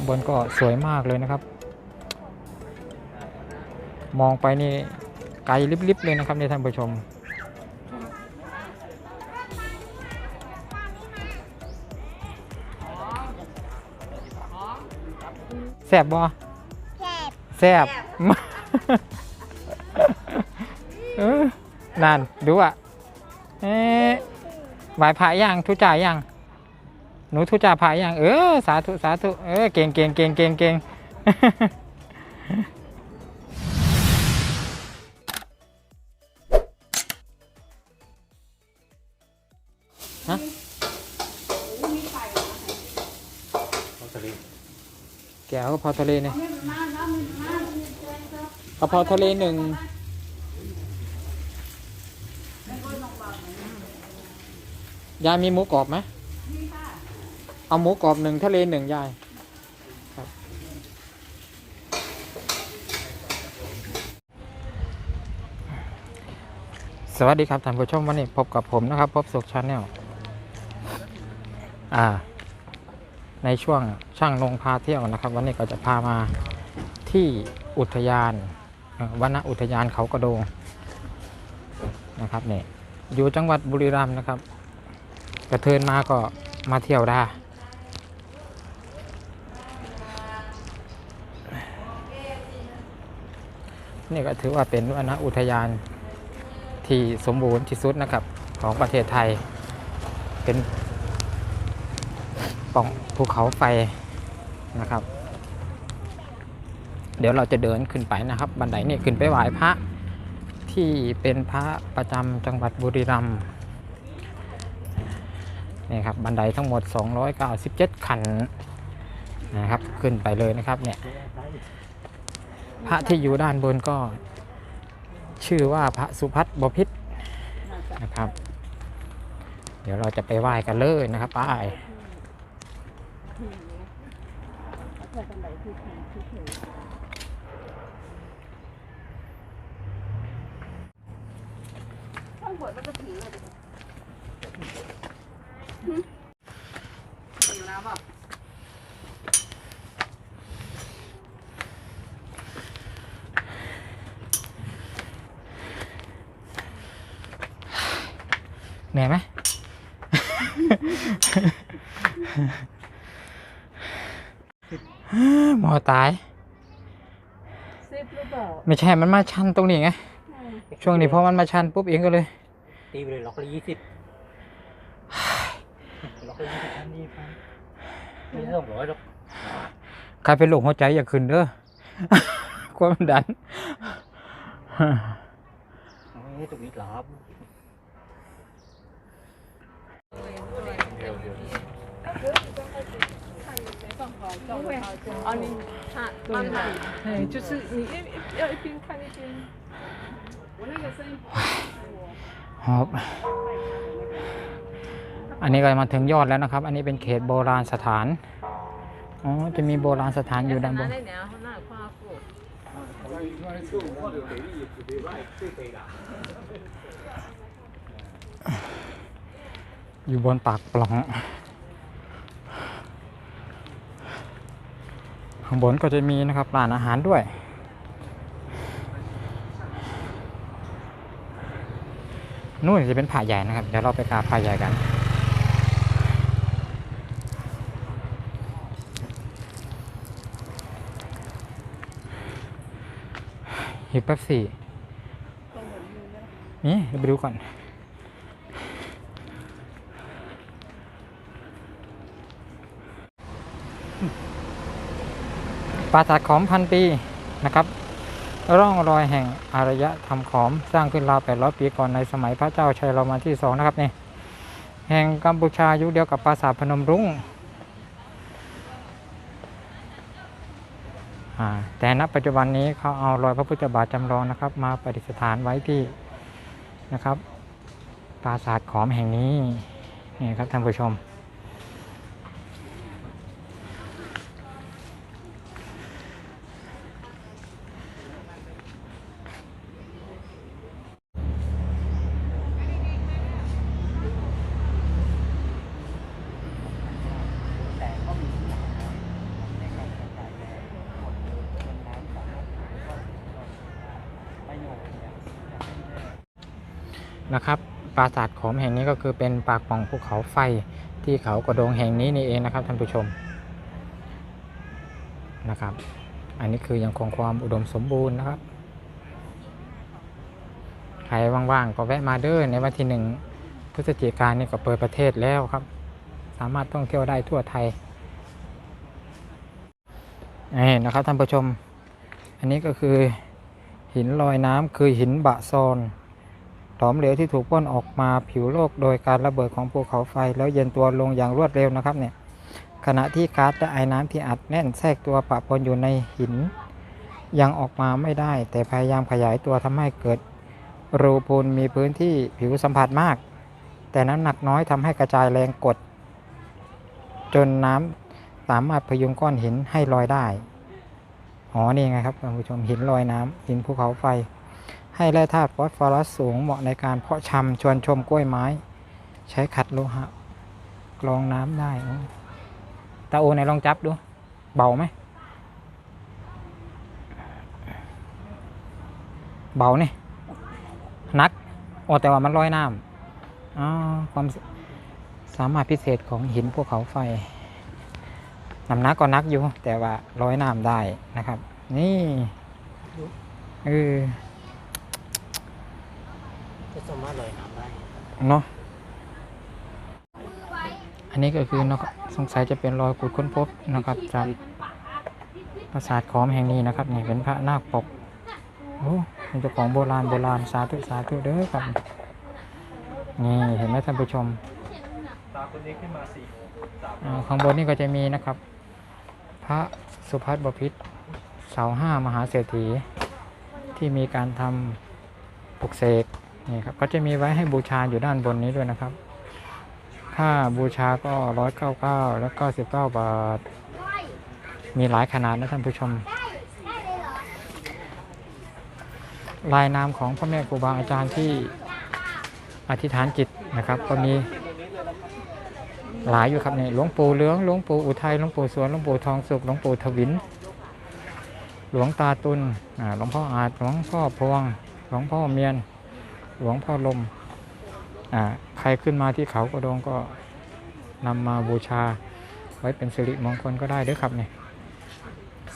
ข้างบนก็สวยมากเลยนะครับ มองไปนี่ไกลลิบๆเลยนะครับในท่านผู้ชมแซบบ่แซ่บแซบเออนั่นดูอะเอ๊ะไหวพระยังทุจ่ายยัง หนูทุจ่าพระยังเออสาธุสาธุเออเก่งเก่งเก่งเก่งเก่งฮะแก้วกะเพราทะเลเนี่ยกะเพราทะเลหนึ่งยายมีหมูกรอบไหม เอาหมูกรอบหนึ่งทะเลหนึ่งยายครับ สวัสดีครับท่านผู้ชมวันนี้พบกับผมนะครับ พบสุขชาแนลอ่า ในช่วงช่างลงพาเที่ยวนะครับ วันนี้ก็จะพามาที่อุทยานวนอุทยานเขากระโดงนะครับเนี่ยอยู่จังหวัดบุรีรัมย์นะครับ กระเทินมาก็มาเที่ยวได้ นี่ก็ถือว่าเป็นวนอุทยานที่สมบูรณ์ที่สุดนะครับของประเทศไทย เป็นป่องภูเขาไฟนะครับ เดี๋ยวเราจะเดินขึ้นไปนะครับ บันไดนี่ขึ้นไปไหว้พระที่เป็นพระประจำจังหวัดบุรีรัมย์นี่ครับบันไดทั้งหมด 297 ขันนะครับขึ้นไปเลยนะครับเนี่ย พระที่อยู่ด้านบนก็ ชื่อว่าพระสุพัฒน์บพิษนะครับ เดี๋ยวเราจะไปไหว้กันเลยนะครับป้ายเห นื่อยไหม หมอตาย ซิปหรือเปล่าไม่ใช่ มันมาชันตรงนี้ไง ช่วงนี้พอมันมาชันปุ๊บเองก็เลย ตีไปเลยล็อกละยี่สิบล็อกละยี่สิบพันยี่พันไม่ต้องร้อยหรอกใครเป็นโรคหัวใจอย่าขึ้นเด้อ ความดัน ไม่ต้องมีห ลาบ 哦，你看慢慢，哎，就是你一要一边看一边。我那个声音。 ครับ อันนี้ก็มาถึงยอดแล้วนะครับ อันนี้เป็นเขตโบราณสถาน อ๋อ จะมีโบราณสถานอยู่ด้านบน 那年那夸过。 อยู่บนปากปล่อง ข้างบนก็จะมีนะครับร้านอาหารด้วย นู่นจะเป็นผาใหญ่นะครับ เดี๋ยวเราไปกาผาใหญ่กันหิบแป๊บสี่นี่ไปดูก่อน ปราสาทขอมพันปีนะครับ ร่องรอยแห่งอารยธรรมขอมสร้างขึ้นราว800 ปีก่อนในสมัยพระเจ้าชัยรามันที่สองนะครับนี่แห่งกัมพูชายุคเดียวกับปราสาทพนมรุ้งแต่ณปัจจุบันนี้เขาเอารอยพระพุทธบาทจำลองนะครับ มาประดิษฐานไว้ที่นะครับ ปราสาทขอมแห่งนี้นี่ครับท่านผู้ชม นะครับ ปราสาทขอมแห่งนี้ก็คือเป็นปากป่องภูเขาไฟที่เขากระโดงแห่งนี้นี่เองนะครับท่านผู้ชมนะครับ อันนี้คือยังคงความอุดมสมบูรณ์นะครับ ใครว่างๆก็แวะมาเด้อในวันที่หนึ่งพฤศจิกายนนี่ก็เปิดประเทศแล้วครับ สามารถท่องเที่ยวได้ทั่วไทยนี่นะครับท่านผู้ชม อันนี้ก็คือหินลอยน้ำคือหินบะซอน หลอมเหลวที่ถูกพ่นออกมาผิวโลก โดยการระเบิดของภูเขาไฟ แล้วเย็นตัวลงอย่างรวดเร็วนะครับเนี่ยขณะที่ก๊าซและไอ้น้ำที่อัดแน่นแทรกตัวปะปนอยู่ในหิน ยังออกมาไม่ได้ แต่พยายามขยายตัวทำให้เกิด รูพูนมีพื้นที่ผิวสัมผัสมาก แต่น้ำหนักน้อยทำให้กระจายแรงกด จนน้ำสามารถพยุงก้อนหินให้ลอยได้อ๋อนี่ไงครับท่านผู้ชมหินลอยน้ำหินภูเขาไฟ ให้แร่ธาตุฟอสฟอรัสสูงเหมาะในการเพาะชำชวนชมกล้วยไม้ ใช้ขัดโลหะกรองน้ำได้ตาโอไหนลองจับดู เบาไหม เบาเนี่ยนักโอแต่ว่ามันลอยน้ำอ๋อความสามารถพิเศษของหินภูเขาไฟน้ำหนักก็นักอยู่ แต่ว่าร้อยน้ำได้นะครับ นี่เออ สามารถลอยน้ำได้เนาะอันนี้ก็คือเนาะสงสัยจะเป็นรอยขุดค้นพบนะครับจากปราสาทขอมแห่งนี้นะครับนี่เป็นพระนาคปกโอ้เป็นเจ้าของโบราณโบราณสาธุสาธุเด้อครับนี่เห็นไหมท่านผู้ชมข้างบนนี่ก็จะมีนะครับ พระสุพัฒบพิตรเสาห้ามหาเศรษฐีที่มีการทำปลุกเสก นี่ครับก็จะมีไว้ให้บูชาอยู่ด้านบนนี้ด้วยนะครับ ค่าบูชาก็ร้อยเก้าเก้าแล้วก็สิบเก้าบาท มีหลายขนาดนะท่านผู้ชม ลายนามของพ่อแม่ครูบาอาจารย์ที่อธิษฐานจิตนะครับ ก็มีหลายอยู่ครับเนี่ยหลวงปู่เหลืองหลวงปู่อุทัยหลวงปู่สวนหลวงปู่ทองสุขหลวงปู่ทวิน หลวงตาตุลหลวงพ่ออาจหลวงพ่อพวง หลวงพ่อเมียน หลวงพ่อลมอ่าใครขึ้นมาที่เขากระดงก็นำมาบูชาไว้เป็นสิริมงคลก็ได้เด้วยครับเนี่ย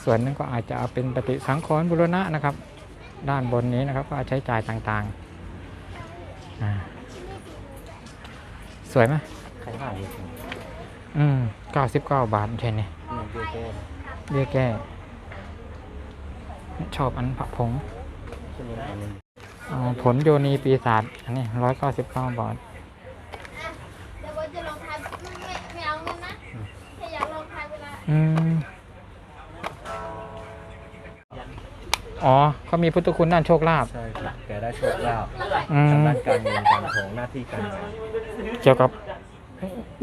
ส่วนหนึงก็อาจจะเอาเป็นปฏิสังขรณ์บุรณะนะครับ ด้านบนนี้นะครับก็ใช้จ่ายต่างๆอ่าสวยไหมใครห่างอยู่อืมเก้าสิบเก้าบาทใช่ไหมอืมเดียแก้เบี้ยแก้ ชอบอันผักผง ขึ้นมาอันนึงอ๋อผลโยนีปีศาจอันนี้ร้อยเก้าสิบเก้าบาทเดี๋ยวว่าจะลองทายไม่ไม่ไม่เอาเงินนะแค่อยากลองทายเวลาอืมอ๋อเขามีพุทธคุณด้านโชคลาภใช่ครับแกได้โชคลาภอืมทางด้านการเงินการทองหน้าที่การงานเกี่ยวกับ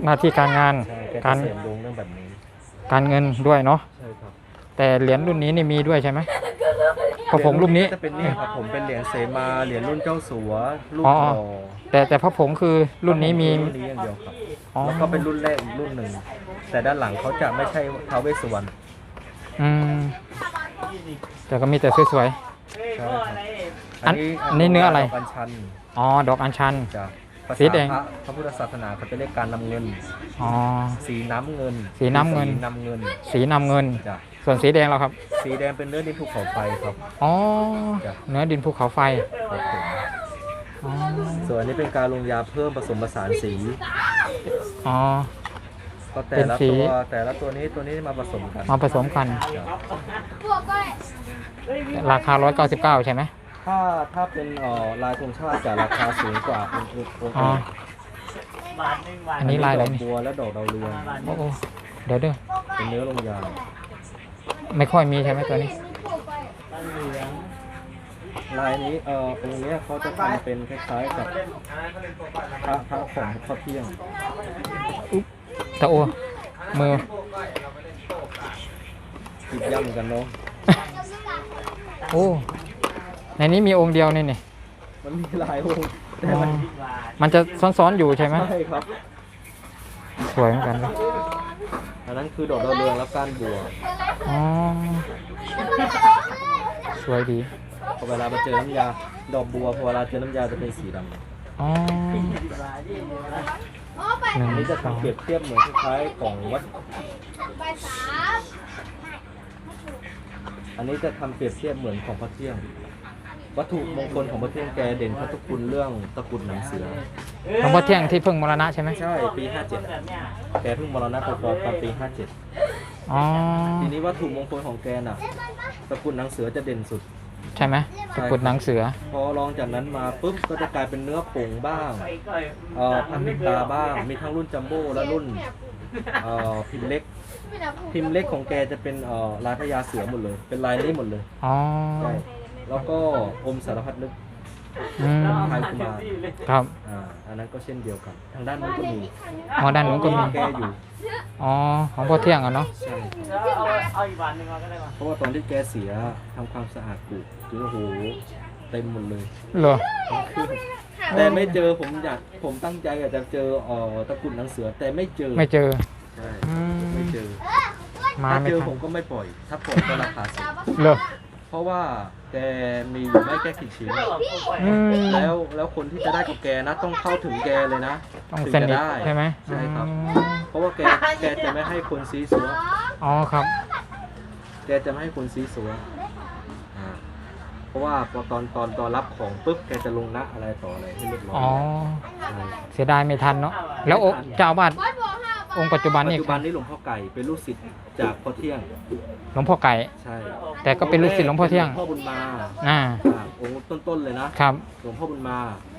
หน้าที่การงาน ใช่แกกาจะรเสริมดวงเรื่องแบบนี้การเงินด้วยเนาะใช่ครับแต่เหรียญรุ่นนี้นี่มีด้วยใช่ไหม พระผงรุ่นนี้ จะเป็นนี่ครับผมเป็นเหรียญเสมาเหรียญรุ่นเจ้าสัวลูกอ๋อ หล่อแต่แต่พระผงคือรุ่นนี้มี รุ่นนี้อย่างเดียวครับอ๋อ แล้วก็เป็นรุ่นแรกอีกรุ่นหนึ่งแต่ด้านหลังเขาจะไม่ใช่ท้าวเวสสุวรรณอืมแต่ก็มีแต่สวย ใช่ครับอันอันนี้เนื้ออะไร ดกอัญชันๆอ๋อ ดอกอัญชัน จากภาสีษาแดง พระพระพุทธศาสนาเขาจะเรียกการนำเงิน อ๋อ สีน้ำเงินสีน้ำเงิน สีน้ำเงิน สีนำเงิน จ้ะ ส่วนสีแดงเราครับ สีแดงเป็นเนื้อดินภูเขาไฟครับ อ๋อจ้ะเนื้อดินภูเขาไฟครับผมอ๋อส่วนอันนี้เป็นการลงยาเพิ่มผสมผสานสี อ๋อ ก็แต่เป็นละสี ตัวแต่ละตัวนี้ตัวนี้มาผสมกันมาผสมกันจ้ะพวกก็ราคา 199 ใช่ไหมถ้าถ้าเป็นเอ่อลายธงชาติจะราคาสูงกว่าองค์อื่นองค์อ๋อ อื่นอันนี้ลายอะไรดอกนี่บัวและดอกดาวเรืองโอ้โหเดี๋ยวเด้อเป็นเนื้อลงยา ไม่ค่อยมีใช่ไหมตัวนี้พวกไปลายนี้เอ่อองค์เนี้ยเขาจะทำเป็นคล้ายๆกับพระพระของพระเที่ยงตะโอมือ ติดย่ำกันเนาะโอ้ในนี้มีองค์เดียวนี่นี่มันมีหลายองค์แต่อ๋อมันมันจะซ้อนๆอยู่ใช่ไหมใช่ครับ สวยเหมือนกันเลย อันนั้นคือดอกดาวเรืองและก้านบัวอ๋อ สวยดี พอเวลามาเจอน้ำยา ดอกบัวพอเวลาเจอน้ำยาจะเป็นสีดอ๋อโอ้ไปหนึ่งอันนี้จะสองทำเปรียบเทียบเหมือนคล้ายๆของวัดไปสามอันนี้จะทำเปรียบเทียบเหมือนของพระเที่ยง วัตถุมงคลของพระเที่ยงแกเด่นพระทุคุณเรื่องตะกรุดหนังเสือ หลวงพ่อเที่ยงที่เพิ่งมรณะใช่ไหมใช่ ปี 57 แกเพิ่งมรณะไปตอนปี57อ๋อทีนี้วัตถุมงคลของแกน่ะตะกรุดหนังเสือจะเด่นสุด ใช่ไหมตะกรุดหนังเสือ พอลองจากนั้นมาปุ๊บก็จะกลายเป็นเนื้อผงบ้างเอ่อพันมิตาบ้าง มีทั้งรุ่นจัมโบ้และรุ่นเอ่อพิมพ์เล็ก พิมพ์เล็กของแกจะเป็นเอ่อลายพญาเสือหมดเลย เป็นลายนี้หมดเลยอ๋อ ใช่แล้วก็อมสารพัดนึก อืมไทยกุมารครับอ่าอันนั้นก็เช่นเดียวกัน ทางด้านนู้นก็มีอ๋อด้านนู้นก็มี แกอยู่อ๋อ ของพ่อเที่ยงอะเนาะ ใช่เพราะว่าตอนที่แกเสียทำความสะอาดกุคือโอ้โหเต็มหมดเลยเหรอทั้งคืนแต่ไม่เจอผมอยากผมตั้งใจอยากจะเจอเอ่อตะกรุดหนังเสือแต่ไม่เจอไม่เจอ ใช่อืม ไม่เจอมาถ้าไม่เจอทันผมก็ไม่ปล่อย ถ้าปล่อยก็ราคาสูงเหรอเพราะว่า แกมีอยู่ไม่แค่กี่ชิ้น อืมแล้วแล้วคนที่จะได้กับแกนะต้องเข้าถึงแกเลยนะ ต้องถึสจะนิทได้ใช่ไหมใช่ครับอืมเพราะว่าแกแกจะไม่ให้คนซีซัว อ๋อครับ แกจะไม่ให้คนซีซัวอ่าเพราะว่าพอตอนตอนตอนรับของปุ๊บแกจะลงนะอะไรต่ออะไรให้เรียบร้อยอ๋อ ใช่ เสียดายไม่ทันเนาะแล้วองค์เจ้าอาวาสวัดบอกห้า องค์ปัจจุบันปัจนี่จุบันนี้หลวงพ่อไก่เป็นลูกศิษย์จากพ่อเที่ยง หลวงพ่อไก่ ใช่แต่ก็เป็นลูกศิษย์หลวงพ่อเที่ยง หลวงพ่อบุญมาอ่าอ่าองค์ต้นๆเลยนะ ครับ หลวงพ่อบุญมา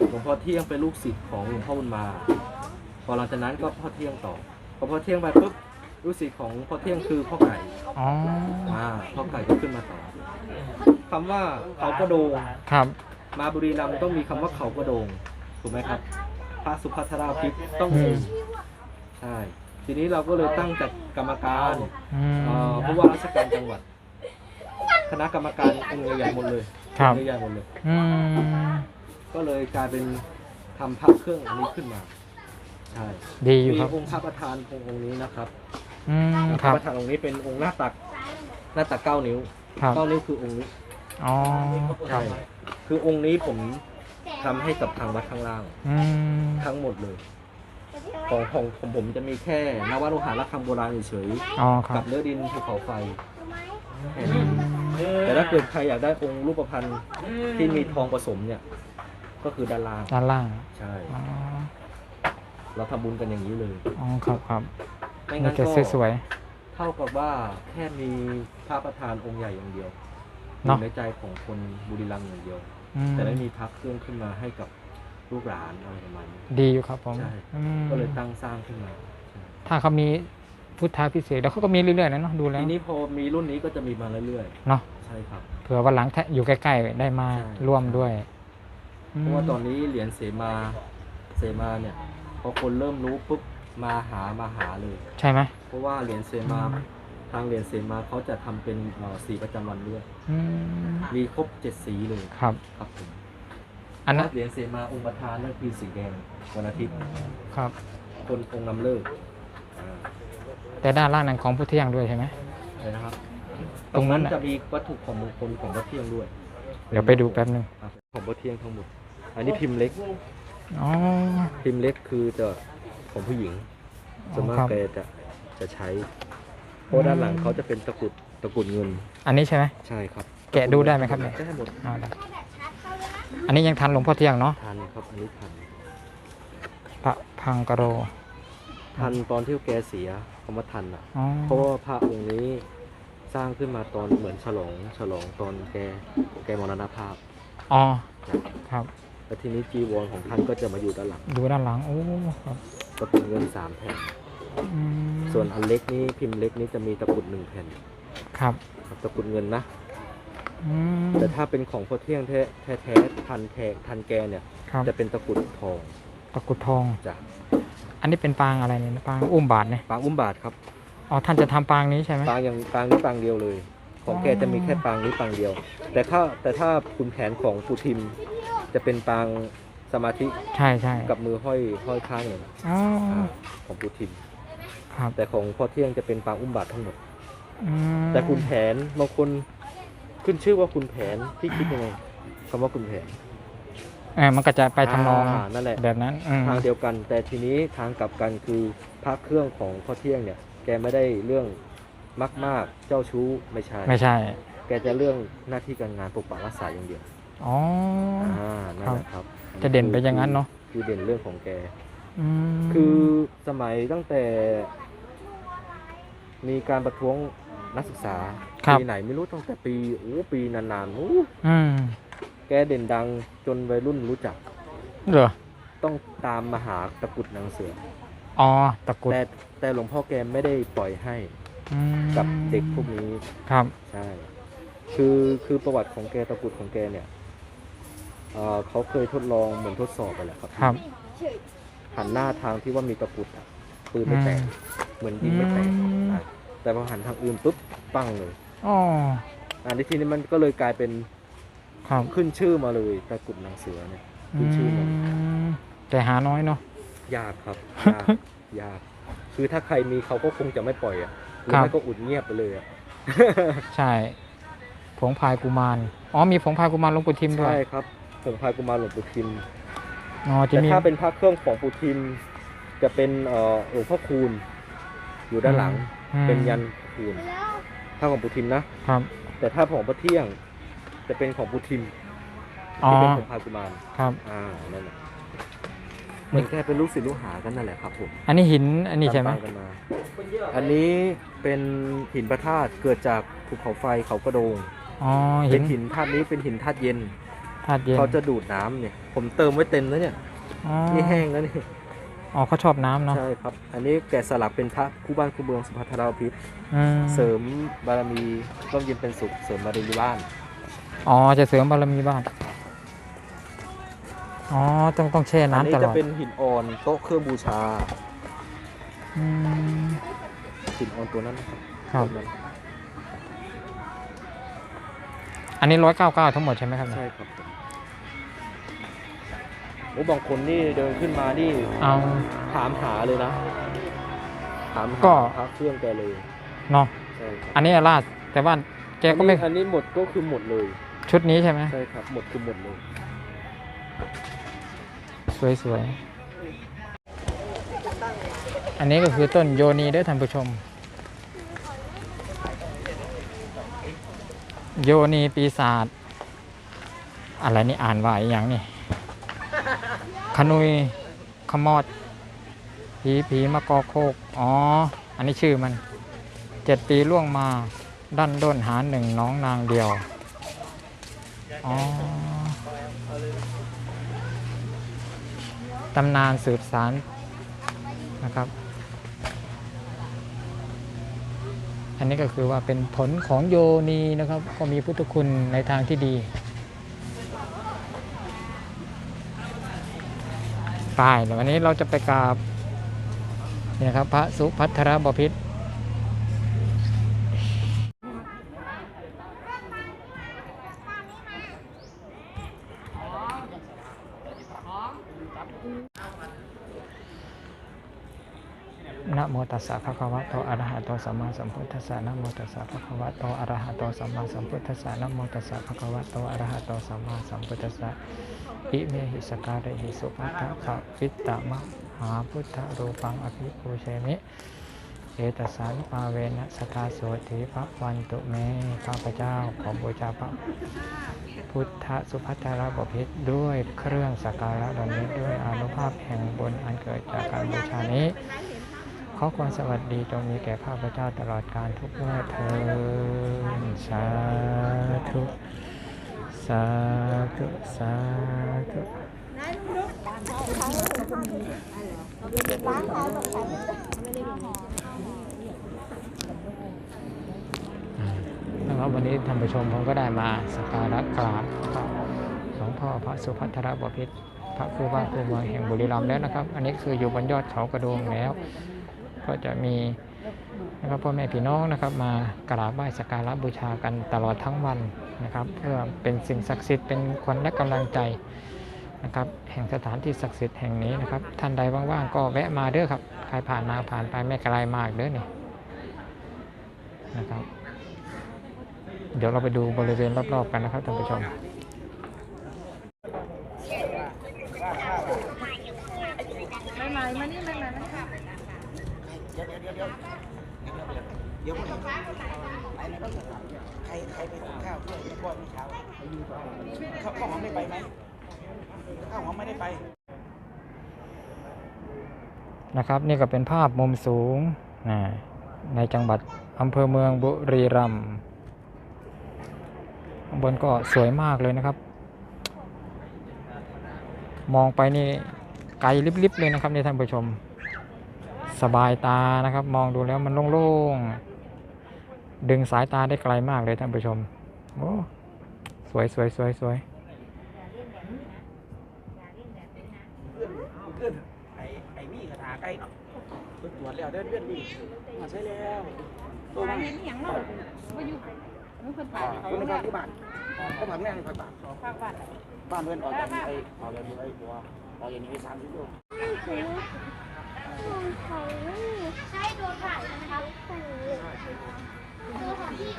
หลวงพ่อเที่ยงเป็นลูกศิษย์ของหลวงพ่อบุญมา พอหลังจากนั้นก็พ่อเที่ยงต่อ พอพ่อเที่ยงไปปุ๊บลูกศิษย์ของพ่อเที่ยงคือพ่อไก่ อ๋อ อ่า พ่อไก่ก็ขึ้นมาต่อคำว่าเขากระโดง ครับ มาบุรีรัมย์ต้องมีคำว่าเขากระโดง ถูกไหมครับ พระสุภัทราภิกษ์ต้องอืมีมใช่ ทีนี้เราก็เลยตั้งจัดกรรมการอืม เอ่อผู้ว่าราชการจังหวัด คณะกรรมการองค์ใหญ่ๆหมดเลยครับ องค์ใหญ่ๆหมดเลย อืม ก็เลยกลายเป็นทำพระเครื่องอันนี้ขึ้นมา ใช่ดีอยู่มีครับ องค์พระประธานองค์องค์นี้นะครับอืมองค์คพระรับ ประธานองค์นี้เป็นองค์หน้าตัก หน้าตักเก้านิ้วครับ เก้านิ้วคือองค์นี้อ๋อ ครัใช่บคือองค์นี้ผมทำให้กับทางวัดข้างล่าง อืม ทั้งหมดเลย ของของของผมจะมีแค่นวโลหะและคำโบราณเฉยอ๋อคๆรักับบเนื้อดินภูเขาไฟแค่นี้แต่ถ้าเกิดใครอยากได้องค์รูปพรรณที่มีทองผสมเนี่ย ก็คือด้านล่างด้านล่างใช่ อ๋อเราทำบุญกันอย่างนี้เลยอ๋อครับครับไม่นี่งั้นจะก็สวย เท่ากับว่าแค่มีพระประธานองค์ใหญ่อย่างเดียวอเนอะ ยู่ในใจของคนบุรีรัมย์อย่างเดียว ๆอืมแต่ไม่มีพระเครื่องขึ้นมาให้กับ ลูกหลานอะไรประมาณนี้ ดีอยู่ครับผมใช่ อืมก็เลยตั้งสร้างขึ้นมาใช่ถ้าเขามีพุทธาพิเศษกแล้วเขาก็มีเรื่อยๆนะเนาะดูแล้วทีนี้พอมีรุ่นนี้ก็จะมีมาเรื่อยเนาะๆ ใช่ครับ เผื่อวันหลังถ้าอยู่ใกล้ๆได้มาใช่ ร่วมด้วยเพราะว่าตอนนี้เหรียญเสมาเสมาเนี่ย พอคนเริ่มรู้ปุ๊บมาหามาหาเลย ใช่ไหม เพราะว่าเหรียญเสมาทางเหรียญเสมาเขาจะทำเป็นเอ่อสีประจำวันด้วย อืมมีครบเจ็ดสีเลยครับ ครับผม อันนั้นเหรียญเสมาองค์ประธานนั่นคือสีแดงวันอาทิตย์ครับ คนองค์นำเลิกอ่าแต่ด้านล่างนั้นของพุทธเที่ยงด้วยใช่ไหม อะไรนะครับตรงนั้นน่ะ จะมีวัตถุของมงคลของพระเที่ยงด้วยเดี๋ยวไปดูแป๊บนึงครับของพระเที่ยงทั้งหมด อันนี้พิมพ์เล็ก อ๋อ พิมพ์เล็กคือจะของผู้หญิงส่วนมากครับแกจะจะใช้ เพราะด้านหลังเขาจะเป็นตะกรุดตะกรุดเงิน อันนี้ใช่ไหม ใช่ครับแกะดูได้ไหมครับเนี่ย ได้หมด เอาได้ อันนี้ยังทันหลวงพ่อเที่ยงเนาะทันครับอันนี้ทันพระพังกะโร ทันตอนที่แกเสียคำว่าทันอะ อ๋อเพราะว่าพระองค์นี้สร้างขึ้นมาตอนเหมือนฉลองฉลองตอนแกแกมรณภาพอ๋อนะครับครับแล้วทีนี้จีวรของท่านก็จะมาอยู่ด้านหลังดูด้านหลังโอ้ครับตะกรุดเงินสามแผ่น อืมส่วนอันเล็กนี้พิมพ์เล็กนี้จะมีตะกรุดหนึ่งแผ่นครับครับตะกรุดเงินนะ อืมแต่ถ้าเป็นของพ่อเที่ยงแท้แท้แท้ทันแททันแกเนี่ยครับจะเป็นตะกรุดทองตะกรุดทอง จ้ะอันนี้เป็นปางอะไรเนี่ยปางอุ้มบาทเนี่ยปางอุ้มบาทครับอ๋อท่านจะทำปางนี้ใช่ไหม ปางอย่างปางนี้ปางเดียวเลย ของแกอ๋อจะมีแค่ปางนี้ปางเดียว แต่ถ้าแต่ถ้าคุณแผนของปูทิม จะเป็นปางสมาธิใช่ใช่กับมือห้อยห้อยข้างอย่างอ๋อของปูทิม ครับแต่ของพ่อเที่ยงจะเป็นปางอุ้มบาททั้งหมด อืมแต่คุณแผนบางคน ขึ้นชื่อว่าคุณแผนที่คิดยังไงคำว่าคุณแผนเออมันก็จะไปทำนองานั่นแหละ แบบนั้นอืมทางเดียวกัน แต่ทีนี้ทางกลับกันคือพระเครื่องของพ่อเที่ยงเนี่ย แกไม่ได้เรื่องมากมากๆเจ้าชู้ไม่ใช่ไม่ใช่ แกจะเรื่องหน้าที่การงานปกปักรักษาอย่างเดียวอ๋อ อ่านั่นแหละครับจะเด่นไปอย่างนั้นเนอะ คือเด่นเรื่องของแก อืมคือสมัยตั้งแต่ มีการประท้วง นักศึกษาครับ ปีไหนไม่รู้ตั้งแต่ปีโอ้ปีนานๆโอ้อืมแกเด่นดังจนวัยรุ่นรู้จัก เหรอต้องตามมาหาตะกรุดนางเสืออ๋อตะกรุดแต่แต่หลวงพ่อแกไม่ได้ปล่อยให้อืมกับเด็กพวกนี้ ครับ ใช่ คือคือประวัติของแกตะกรุดของแกเนี่ยเอ่อเขาเคยทดลองเหมือนทดสอบไปแหละครับ ครับ หันหน้าทางที่ว่ามีตะกรุดอะปืนไม่แตก อืมเหมือนยิงไม่แตกอืม อะ แต่พอหันทางอื่นปุ๊บปั้งเลย อ๋ออันนี้ทีนี้มันก็เลยกลายเป็นครับขึ้นชื่อมาเลยตะกรุดนางเสือเนี่ยขึ้นชื่อมามแต่หาน้อยเนาะ ยากครับยากยาก คือถ้าใครมีเขาก็คงจะไม่ปล่อยอะหรือครับ ไม่ก็อุดเงียบไปเลยอะ ใช่ผงพายกุมารอ๋อมีผงพายกุมารหลวงปู่ทิมด้วใช่ยครับผงพายกุมารหลวงปู่ทิม อ๋อจะแต่มี ถ้าเป็นพระเครื่องของปู่ทิม จะเป็นเอ่อหลวงพ่อคูณอยู่ด้านหลัง อืม เป็นยันคูณแล้วถ้าของปู่ทิมนะครับ แต่ถ้าของพระเที่ยง จะเป็นของปู่ทิมอ๋อที่เป็นผงพายกุมารครับอ่านั่นแหละเหมือนแค่เป็นลูกศิษย์ลูกหากันนั่นแหละครับผมอันนี้หินอันนี้ใช่ไหมตาๆกันมาอันนี้เป็นหินพระธาตุเกิดจากภูเขาไฟเขากระโดงอ๋อหิเป็นนหินธาตุนี้เป็นหินธาตุเย็นธาตุเย็นเขาจะดูดน้ำเนี่ย ผมเติมไว้เต็มแล้วเนี่ยอ๋อนี่แห้งแล้วนี่ อ๋อเขาชอบน้ำเนาะใช่ครับ อันนี้แกะสลักเป็นพระคู่บ้านคู่เมืองสุภัทราวพิษอืมเสริมบารมีร่มเย็นเป็นสุขเสริมบารมีบ้าน อ๋อจะเสริมบารมีบ้านอ๋อต้องต้องแช่อันน้ำนี้ตลจะอดเป็นหินอ่อนโต๊ะเครื่องบูชาอืมหินอ่อนตัวนั้นนะครับครับตัวนั้นอันนี้ร้อยเก้าเก้าทั้งหมดใช่ไหมครับใช่ครับผม โอ้บางคนนี่เดินขึ้นมานี่เอา ถามหาเลยนะ ถามหาก็ พระเครื่องแกเลยเนาะใช่ครับอันนี้ลาดแต่ว่าแกก็ไม่อันนี้อันนี้หมดก็คือหมดเลย ชุดนี้ใช่ไหมใช่ครับ หมดคือหมดเลย สวยๆอันนี้ก็คือต้นโยนีเด้วยท่านผู้ชม โยนีปีศาจอะไรนี่อ่านว่าอหย่างนี่ ขนุยขมอด ผีผีมะกอโคก อ๋อ อันนี้ชื่อมันเจ็ดปีล่วงมาดันด้นหาหนึ่งน้องนางเดียว อ๋อ ตำนานสืบสารนะครับ อันนี้ก็คือว่าเป็นผลของโยนีนะครับ ก็มีพุทธคุณในทางที่ดี ไปเดี๋ยววันนี้เราจะไปกราบนี่นะครับพระสุพัทรบพิตรนะโม ตัสสะภะคะวะโตอะระหะโตสัมมาสัมพุทธัสสะนะโมตัสสะภะคะวะโตอะระหะโตสัมมาสัมพุทธัสสะนะโมตัสสะภะคะวะโตอะระหะโตสัมมาสัมพุทธัสสะอิเมหิสการะหิสุภัททะวิตตมะหาพุทธรูปังอภิปูเชมิเอตสานุปาเวนะสทาโสติพระวันตุเมข้าพเจ้าขอบูชาพระพุทธสุภัทรบพิตรด้วยเครื่องสักการะบำเพ็ญด้วยอนุภาพแห่งบุญอันเกิดจากการบูชานี้ อความสวัสดีจงมีแก่ข้าพเจ้าตลอดการทุกเมื่อเทินสาธุสาธุสาธุนะครับวันนี้ท่านผู้ชมผมก็ได้มาสักการะกราบหลวงพ่อพระสุภัทรบพิตรพระครูบ้านครูเมืองแห่งบุรีรัมย์แล้วนะครับ อันนี้คืออยู่บนยอดเขากระโดงแล้ว ก็จะมีนะครับพ่อแม่พี่น้องนะครับมากราบไหว้สักการะบูชากันตลอดทั้งวันนะครับ เพื่อเป็นสิ่งศักดิ์สิทธิ์เป็นขวัญและกำลังใจนะครับแห่งสถานที่ศักดิ์สิทธิ์แห่งนี้นะครับ ท่านใดว่างๆก็แวะมาเด้อครับใครผ่านมาผ่านไปไม่ไกลมากเด้อนี่นะครับ เดี๋ยวเราไปดูบริเวณรอบๆกันนะครับท่านผู้ชม เดี๋ยวไปไหนใครใครไปหุงข้าวด้วยแล้วก็เมื่อเช้าข้าวข้าวหอมได้ไปไหมข้าวหอมไม่ได้ไป นะครับ นี่ก็เป็นภาพมุมสูงนะในจังหวัดอำเภอเมืองบุรีรัมย์ข้างบนก็สวยมากเลยนะครับ มองไปนี่ไกลลิบๆเลยนะครับในท่านผู้ชม สบายตานะครับ มองดูแล้วมันโล่งๆ ดึงสายตาได้ไกลมากเลยท่านผู้ชม โอ้ สวยสวยสวยสวยไอ้ไอ้มีกระถาไก่เนาะตรวจแล้วเดินเพื่อนนี่มาใช่แล้วตัวมาเห็นอย่างนั้นว่าอยู่มันคนตายเขาเนี่บ้านที่บ้านเขาผักแม่ในผักบาทภาคบ้านบ้านเพื่อนออกจากนี้ไอ้ออกจากไอ้ตัวออกจากนี้ไปสามสิบโลใช่โดนถ่ายนะครับ ดูของพี่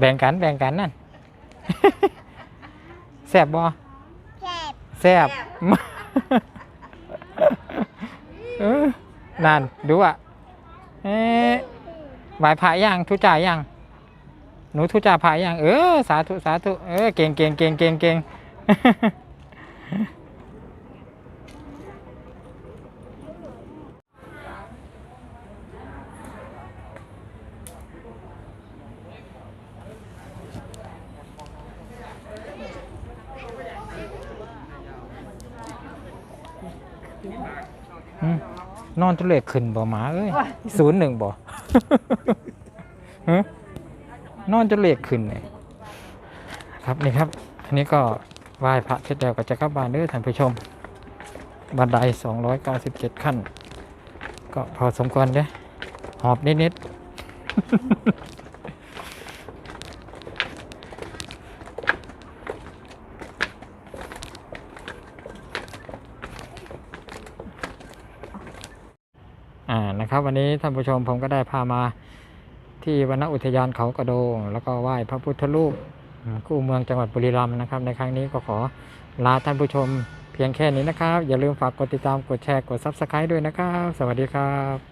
แบ่งกันแบ่งกันนั่นแซบบ่แซ่บแซบเออนั่นดูอะเอ๊ะไหวพระยังทุจ่ายยังหนูทุจ่าพระยังเออสาธุสาธุเออเก่งเก่งเก่งเก่งเก่ง อนทุเรศขึ้นบ่หมาเอ้ยศูนย์หนึ่งบ่ฮะนอนทุเรศขึ้นเลยครับนี่ครับอันนี้ก็ไหว้พระเสร็จแล้วก็จะกลับบ้านเด้อท่านผู้ชม บันได 297 ขั้น ก็พอสมควรเด้อหอบนิดๆอ่านะครับ วันนี้ท่านผู้ชมผมก็ได้พามาที่วนอุทยานเขากระโดง แล้วก็ไหว้พระพุทธรูปคู่เมืองจังหวัดบุรีรัมย์นะครับ ในครั้งนี้ก็ขอลาท่านผู้ชมเพียงแค่นี้นะครับ อย่าลืมฝากกดติดตามกดแชร์กด Subscribe ด้วยนะครับ สวัสดีครับ